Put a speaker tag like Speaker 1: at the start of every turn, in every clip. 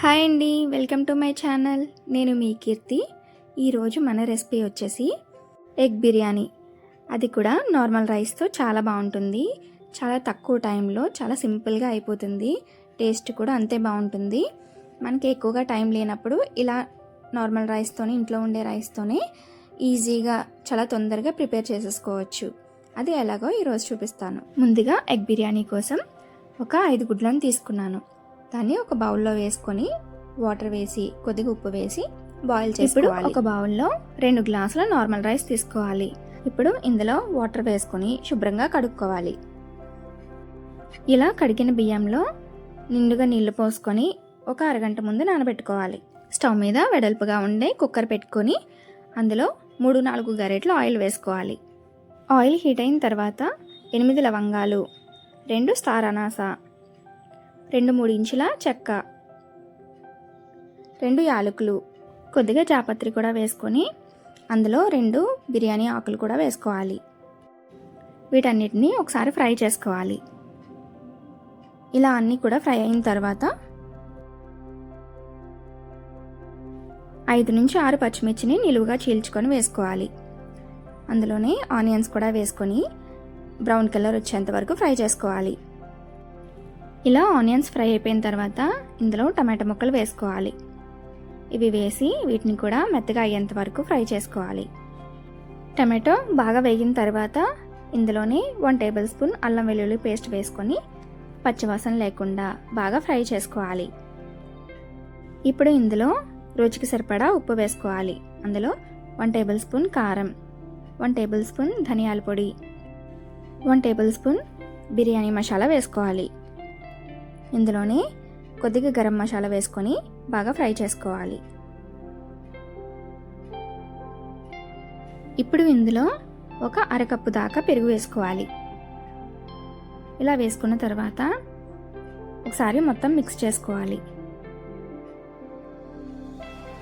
Speaker 1: Hi అండి welcome to my channel. నేను మీ కీర్తి. ఈరోజు మన రెసిపీ వచ్చేసి ఎగ్ బిర్యానీ. అది కూడా నార్మల్ రైస్తో చాలా బాగుంటుంది. చాలా తక్కువ టైంలో చాలా సింపుల్గా అయిపోతుంది. టేస్ట్ కూడా అంతే బాగుంటుంది. మనకి ఎక్కువగా టైం లేనప్పుడు ఇలా నార్మల్ రైస్తోనే ఇంట్లో ఉండే రైస్తోనే ఈజీగా చాలా తొందరగా ప్రిపేర్ చేసేసుకోవచ్చు. అది ఎలాగో ఈరోజు చూపిస్తాను. ముందుగా ఎగ్ బిర్యానీ కోసం ఒక ఐదు గుడ్లను తీసుకున్నాను. దాన్ని ఒక బౌల్లో వేసుకొని వాటర్ వేసి కొద్దిగా ఉప్పు వేసి బాయిల్ చేసుకోవాలి. ఒక బౌల్లో రెండు గ్లాసుల నార్మల్ రైస్ తీసుకోవాలి. ఇప్పుడు ఇందులో వాటర్ వేసుకొని శుభ్రంగా కడుక్కోవాలి. ఇలా కడిగిన బియ్యంలో నిండుగా నీళ్ళు పోసుకొని ఒక అరగంట ముందు నానబెట్టుకోవాలి. స్టవ్ మీద వెడల్పుగా ఉండే కుక్కర్ పెట్టుకొని అందులో మూడు నాలుగు గరెట్లు ఆయిల్ వేసుకోవాలి. ఆయిల్ హీట్ అయిన తర్వాత ఎనిమిది లవంగాలు రెండు స్టార్ అనాస రెండు మూడు ఇంచుల చెక్క. రెండు యాలకులు. కొద్దిగా జాపత్రి కూడా వేసుకొని అందులో రెండు బిర్యానీ ఆకులు కూడా వేసుకోవాలి. వీటన్నిటిని ఒకసారి ఫ్రై చేసుకోవాలి. ఇలా అన్నీ కూడా ఫ్రై అయిన తర్వాత ఐదు నుంచి ఆరు పచ్చిమిర్చిని నిలువుగా చీల్చుకొని వేసుకోవాలి. అందులోనే ఆనియన్స్ కూడా వేసుకొని బ్రౌన్ కలర్ వచ్చేంత వరకు ఫ్రై చేసుకోవాలి. ఇలా ఆనియన్స్ ఫ్రై అయిపోయిన తర్వాత ఇందులో టమాటా ముక్కలు వేసుకోవాలి. ఇవి వేసి వీటిని కూడా మెత్తగా అయ్యేంత వరకు ఫ్రై చేసుకోవాలి. టమాటో బాగా వేగిన తర్వాత ఇందులోనే వన్ టేబుల్ స్పూన్ అల్లం వెల్లుల్లి పేస్ట్ వేసుకొని పచ్చివాసన లేకుండా బాగా ఫ్రై చేసుకోవాలి. ఇప్పుడు ఇందులో రుచికి సరిపడా ఉప్పు వేసుకోవాలి. అందులో వన్ టేబుల్ స్పూన్ కారం వన్ టేబుల్ స్పూన్ ధనియాల పొడి one tablespoon biryani masala వేసుకోవాలి. ఇందులోనే కొద్దిగా గరం మసాలా వేసుకొని బాగా ఫ్రై చేసుకోవాలి. ఇప్పుడు ఇందులో ఒక అరకప్పు దాకా పెరుగు వేసుకోవాలి. ఇలా వేసుకున్న తర్వాత ఒకసారి మొత్తం మిక్స్ చేసుకోవాలి.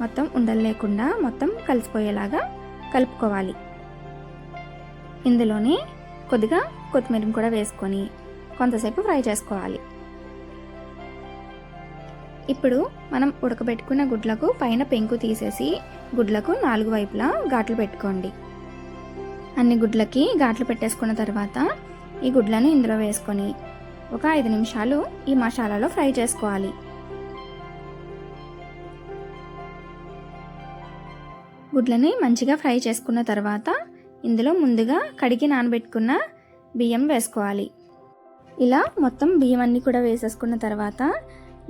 Speaker 1: మొత్తం ఉండలు లేకుండా మొత్తం కలిసిపోయేలాగా కలుపుకోవాలి. ఇందులోనే కొద్దిగా కొత్తిమీరని కూడా వేసుకొని కొంతసేపు ఫ్రై చేసుకోవాలి. ఇప్పుడు మనం ఉడకబెట్టుకున్న గుడ్లకు పైన పెంకు తీసేసి గుడ్లకు నాలుగు వైపులా ఘాట్లు పెట్టుకోండి. అన్ని గుడ్లకి ఘాట్లు పెట్టేసుకున్న తర్వాత ఈ గుడ్లను ఇందులో వేసుకొని ఒక ఐదు నిమిషాలు ఈ మసాలాలో ఫ్రై చేసుకోవాలి. గుడ్లని మంచిగా ఫ్రై చేసుకున్న తర్వాత ఇందులో ముందుగా కడిగి నానబెట్టుకున్న బియ్యం వేసుకోవాలి. ఇలా మొత్తం బియ్యం అన్నీ కూడా వేసేసుకున్న తర్వాత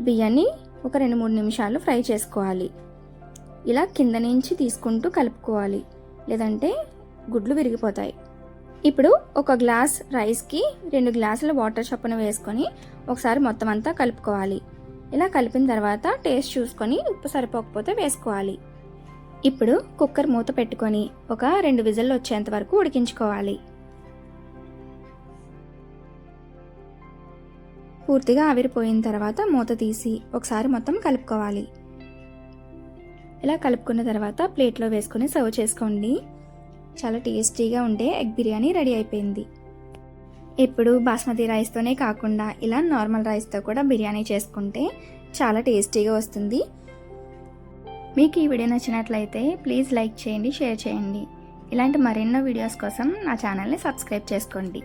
Speaker 1: బియ్యాన్ని ఒక రెండు మూడు నిమిషాలు ఫ్రై చేసుకోవాలి. ఇలా కింద నుంచి తీసుకుంటూ కలుపుకోవాలి. లేదంటే గుడ్లు విరిగిపోతాయి. ఇప్పుడు ఒక గ్లాస్ రైస్కి రెండు గ్లాసుల వాటర్ చొప్పున వేసుకొని ఒకసారి మొత్తం అంతా కలుపుకోవాలి. ఇలా కలిపిన తర్వాత టేస్ట్ చూసుకొని ఉప్పు సరిపోకపోతే వేసుకోవాలి. ఇప్పుడు కుక్కర్ మూత పెట్టుకొని ఒక రెండు విజిల్లు వచ్చేంత వరకు ఉడికించుకోవాలి. పూర్తిగా ఆవిరిపోయిన తర్వాత మూత తీసి ఒకసారి మొత్తం కలుపుకోవాలి. ఇలా కలుపుకున్న తర్వాత ప్లేట్లో వేసుకొని సర్వ్ చేసుకోండి. చాలా టేస్టీగా ఉండే ఎగ్ బిర్యానీ రెడీ అయిపోయింది. ఎప్పుడు బాస్మతి రైస్తోనే కాకుండా ఇలా నార్మల్ రైస్తో కూడా బిర్యానీ చేసుకుంటే చాలా టేస్టీగా వస్తుంది. మీకు ఈ వీడియో నచ్చినట్లయితే ప్లీజ్ లైక్ చేయండి షేర్ చేయండి. ఇలాంటి మరెన్నో వీడియోస్ కోసం నా ఛానల్ని సబ్స్క్రైబ్ చేసుకోండి.